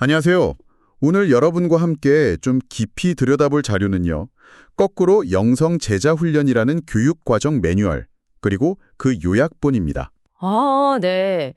안녕하세요. 오늘 여러분과 함께 좀 깊이 들여다볼 자료는요. 거꾸로 영성 제자 훈련이라는 교육 과정 매뉴얼 그리고 그 요약본입니다. 아, 네.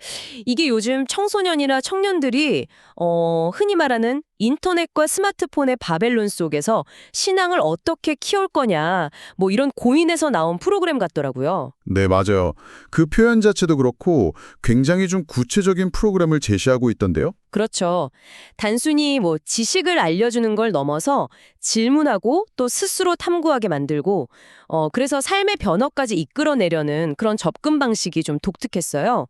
이게 요즘 청소년이나 청년들이 어, 흔히 말하는 인터넷과 스마트폰의 바벨론 속에서 신앙을 어떻게 키울 거냐, 뭐 이런 고민에서 나온 프로그램 같더라고요. 네, 맞아요. 그 표현 자체도 그렇고 굉장히 좀 구체적인 프로그램을 제시하고 있던데요. 그렇죠. 단순히 뭐 지식을 알려주는 걸 넘어서 질문하고 또 스스로 탐구하게 만들고, 어, 그래서 삶의 변화까지 이끌어내려는 그런 접근 방식이 좀 독특했어요.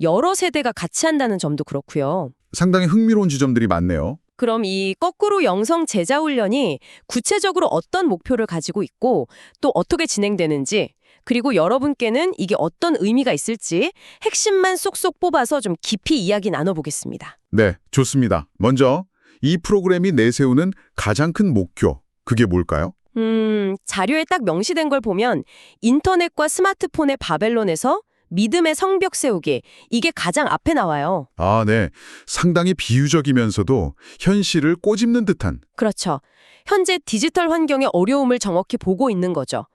여러 세대가 같이 한다는 점도 그렇고요. 상당히 흥미로운 지점들이 많네요. 그럼 이 거꾸로 영성 제자 훈련이 구체적으로 어떤 목표를 가지고 있고 또 어떻게 진행되는지 그리고 여러분께는 이게 어떤 의미가 있을지 핵심만 쏙쏙 뽑아서 좀 깊이 이야기 나눠보겠습니다. 네, 좋습니다. 먼저 이 프로그램이 내세우는 가장 큰 목표, 그게 뭘까요? 음, 자료에 딱 명시된 걸 보면 인터넷과 스마트폰의 바벨론에서 믿음의 성벽 세우기 이게 가장 앞에 나와요. 아, 네. 상당히 비유적이면서도 현실을 꼬집는 듯한 그렇죠. 현재 디지털 환경의 어려움을 정확히 보고 있는 거죠.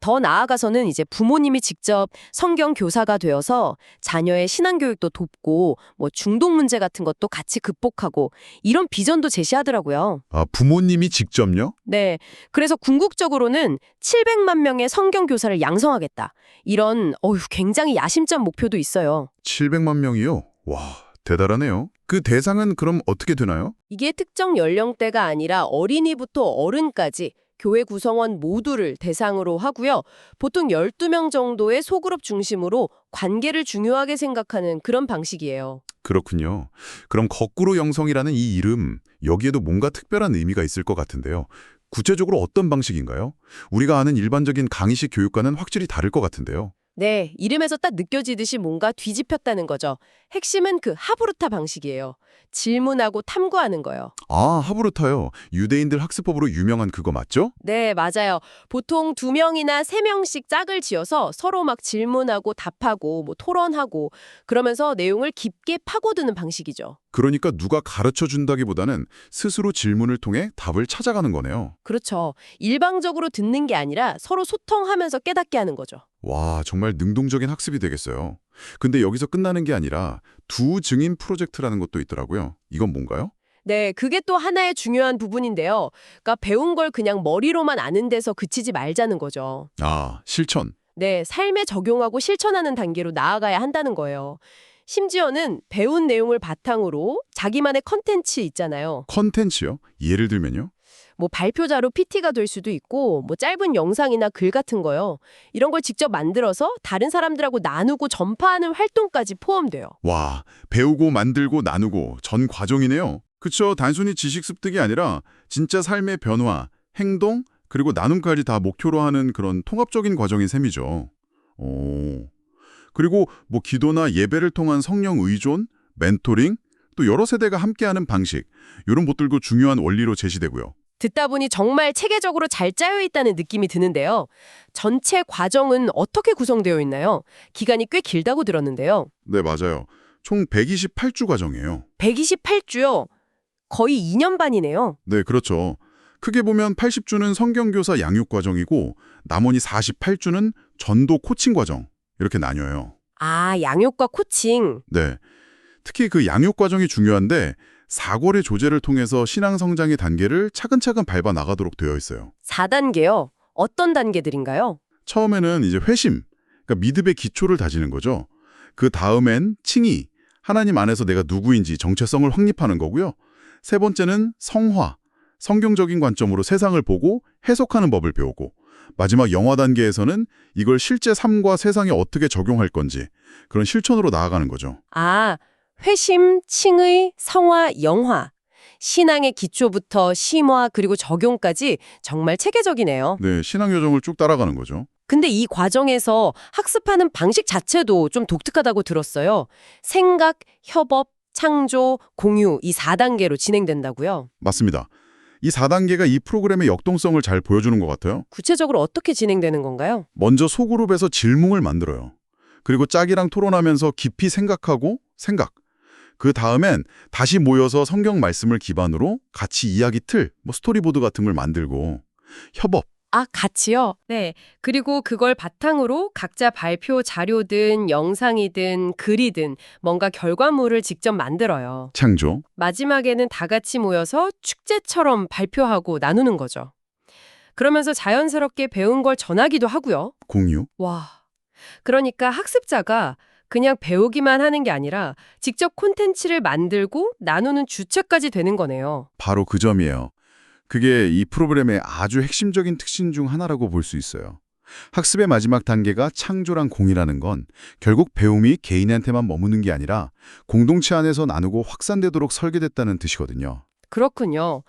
더 나아가서는 이제 부모님이 직접 성경 교사가 되어서 자녀의 신앙 교육도 돕고 뭐 중독 문제 같은 것도 같이 극복하고 이런 비전도 제시하더라고요. 아, 부모님이 직접요? 네. 그래서 궁극적으로는 700만 명의 성경 교사를 양성하겠다. 이런 어휴 굉장히 야심찬 목표도 있어요. 700만 명이요? 와, 대단하네요. 그 대상은 그럼 어떻게 되나요? 이게 특정 연령대가 아니라 어린이부터 어른까지 교회 구성원 모두를 대상으로 하고요. 보통 12명 정도의 소그룹 중심으로 관계를 중요하게 생각하는 그런 방식이에요. 그렇군요. 그럼 거꾸로 영성이라는 이 이름, 여기에도 뭔가 특별한 의미가 있을 것 같은데요. 구체적으로 어떤 방식인가요? 우리가 아는 일반적인 강의식 교육과는 확실히 다를 것 같은데요. 네, 이름에서 딱 느껴지듯이 뭔가 뒤집혔다는 거죠. 핵심은 그 하브루타 방식이에요. 질문하고 탐구하는 거요. 아, 하브루타요. 유대인들 학습법으로 유명한 그거 맞죠? 네, 맞아요. 보통 두 명이나 세 명씩 짝을 지어서 서로 막 질문하고 답하고 뭐 토론하고 그러면서 내용을 깊게 파고드는 방식이죠. 그러니까 누가 가르쳐 준다기보다는 스스로 질문을 통해 답을 찾아가는 거네요. 그렇죠. 일방적으로 듣는 게 아니라 서로 소통하면서 깨닫게 하는 거죠. 와, 정말 능동적인 학습이 되겠어요. 근데 여기서 끝나는 게 아니라 두 증인 프로젝트라는 것도 있더라고요. 이건 뭔가요? 네, 그게 또 하나의 중요한 부분인데요. 그러니까 배운 걸 그냥 머리로만 아는 데서 그치지 말자는 거죠. 아, 실천. 네, 삶에 적용하고 실천하는 단계로 나아가야 한다는 거예요. 심지어는 배운 내용을 바탕으로 자기만의 컨텐츠 있잖아요. 컨텐츠요? 예를 들면요? 뭐 발표자로 PT가 될 수도 있고 뭐 짧은 영상이나 글 같은 거요. 이런 걸 직접 만들어서 다른 사람들하고 나누고 전파하는 활동까지 포함돼요. 와, 배우고 만들고 나누고 전 과정이네요. 그쵸, 단순히 지식 습득이 아니라 진짜 삶의 변화, 행동, 그리고 나눔까지 다 목표로 하는 그런 통합적인 과정인 셈이죠. 오. 그리고 뭐 기도나 예배를 통한 성령 의존, 멘토링, 또 여러 세대가 함께하는 방식, 이런 것들도 중요한 원리로 제시되고요. 듣다 보니 정말 체계적으로 잘 짜여 있다는 느낌이 드는데요. 전체 과정은 어떻게 구성되어 있나요? 기간이 꽤 길다고 들었는데요. 네, 맞아요. 총 128주 과정이에요. 128주요. 거의 2년 반이네요. 네, 그렇죠. 크게 보면 80주는 성경교사 양육 과정이고 나머지 48주는 전도 코칭 과정 이렇게 나뉘어요. 아, 양육과 코칭. 네. 특히 그 양육 과정이 중요한데 사골의 조제를 통해서 신앙 성장의 단계를 차근차근 밟아 나가도록 되어 있어요. 4단계요. 어떤 단계들인가요? 처음에는 이제 회심, 그러니까 믿음의 기초를 다지는 거죠. 그 다음엔 칭의, 하나님 안에서 내가 누구인지 정체성을 확립하는 거고요. 세 번째는 성화, 성경적인 관점으로 세상을 보고 해석하는 법을 배우고 마지막 영화 단계에서는 이걸 실제 삶과 세상에 어떻게 적용할 건지 그런 실천으로 나아가는 거죠. 아, 회심, 칭의, 성화, 영화. 신앙의 기초부터 심화 그리고 적용까지 정말 체계적이네요. 네, 신앙 요정을 쭉 따라가는 거죠. 근데 이 과정에서 학습하는 방식 자체도 좀 독특하다고 들었어요. 생각, 협업, 창조, 공유 이 4단계로 진행된다고요. 맞습니다. 이 4단계가 이 프로그램의 역동성을 잘 보여주는 것 같아요. 구체적으로 어떻게 진행되는 건가요? 먼저 소그룹에서 질문을 만들어요. 그리고 짝이랑 토론하면서 깊이 생각하고 생각. 그 다음엔 다시 모여서 성경 말씀을 기반으로 같이 이야기 틀, 뭐 스토리보드 같은 걸 만들고 협업, 아, 같이요? 네. 그리고 그걸 바탕으로 각자 발표 자료든 영상이든 글이든 뭔가 결과물을 직접 만들어요. 창조, 마지막에는 다 같이 모여서 축제처럼 발표하고 나누는 거죠. 그러면서 자연스럽게 배운 걸 전하기도 하고요. 공유. 와. 그러니까 학습자가 그냥 배우기만 하는 게 아니라 직접 콘텐츠를 만들고 나누는 주체까지 되는 거네요. 바로 그 점이에요. 그게 이 프로그램의 아주 핵심적인 특징 중 하나라고 볼 수 있어요. 학습의 마지막 단계가 창조랑 공이라는 건 결국 배움이 개인한테만 머무는 게 아니라 공동체 안에서 나누고 확산되도록 설계됐다는 뜻이거든요. 그렇군요.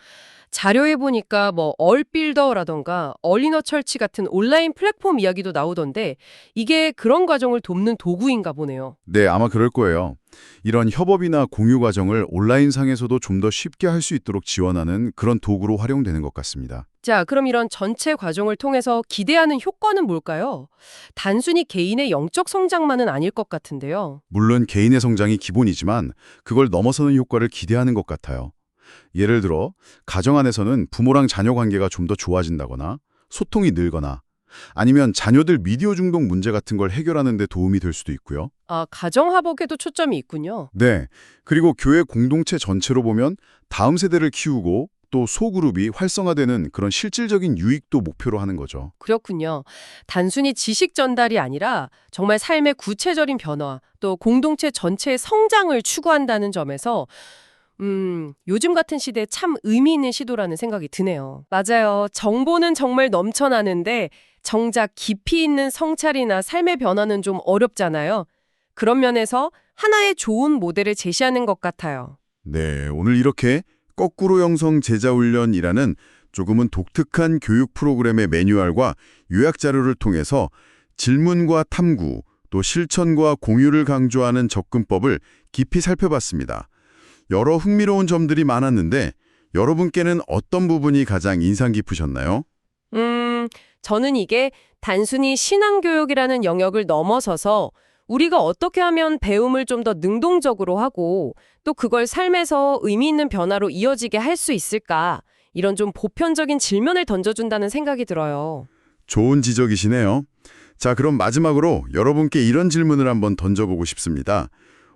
자료에 보니까 뭐 얼빌더라던가 얼리너 철치 같은 온라인 플랫폼 이야기도 나오던데 이게 그런 과정을 돕는 도구인가 보네요. 네, 아마 그럴 거예요. 이런 협업이나 공유 과정을 온라인상에서도 좀 더 쉽게 할 수 있도록 지원하는 그런 도구로 활용되는 것 같습니다. 자, 그럼 이런 전체 과정을 통해서 기대하는 효과는 뭘까요? 단순히 개인의 영적 성장만은 아닐 것 같은데요. 물론 개인의 성장이 기본이지만 그걸 넘어서는 효과를 기대하는 것 같아요. 예를 들어 가정 안에서는 부모랑 자녀 관계가 좀 더 좋아진다거나 소통이 늘거나 아니면 자녀들 미디어 중독 문제 같은 걸 해결하는 데 도움이 될 수도 있고요. 아, 가정화복에도 초점이 있군요. 네. 그리고 교회 공동체 전체로 보면 다음 세대를 키우고 또 소그룹이 활성화되는 그런 실질적인 유익도 목표로 하는 거죠. 그렇군요. 단순히 지식 전달이 아니라 정말 삶의 구체적인 변화, 또 공동체 전체의 성장을 추구한다는 점에서 음, 요즘 같은 시대에 참 의미 있는 시도라는 생각이 드네요. 맞아요. 정보는 정말 넘쳐나는데 정작 깊이 있는 성찰이나 삶의 변화는 좀 어렵잖아요. 그런 면에서 하나의 좋은 모델을 제시하는 것 같아요. 네, 오늘 이렇게 거꾸로 형성 제자 훈련이라는 조금은 독특한 교육 프로그램의 매뉴얼과 요약 자료를 통해서 질문과 탐구, 또 실천과 공유를 강조하는 접근법을 깊이 살펴봤습니다. 여러 흥미로운 점들이 많았는데 여러분께는 어떤 부분이 가장 인상 깊으셨나요? 음, 저는 이게 단순히 신앙교육이라는 영역을 넘어서서 우리가 어떻게 하면 배움을 좀 더 능동적으로 하고 또 그걸 삶에서 의미 있는 변화로 이어지게 할 수 있을까? 이런 좀 보편적인 질문을 던져준다는 생각이 들어요. 좋은 지적이시네요. 자, 그럼 마지막으로 여러분께 이런 질문을 한번 던져보고 싶습니다.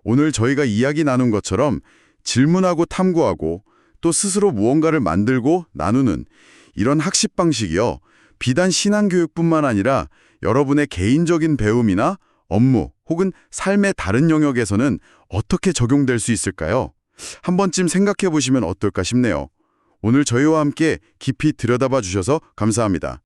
오늘 저희가 이야기 나눈 것처럼 질문하고 탐구하고 또 스스로 무언가를 만들고 나누는 이런 학습 방식이요. 비단 신앙교육뿐만 아니라 여러분의 개인적인 배움이나 업무 혹은 삶의 다른 영역에서는 어떻게 적용될 수 있을까요? 한 번쯤 생각해 보시면 어떨까 싶네요. 오늘 저희와 함께 깊이 들여다봐 주셔서 감사합니다.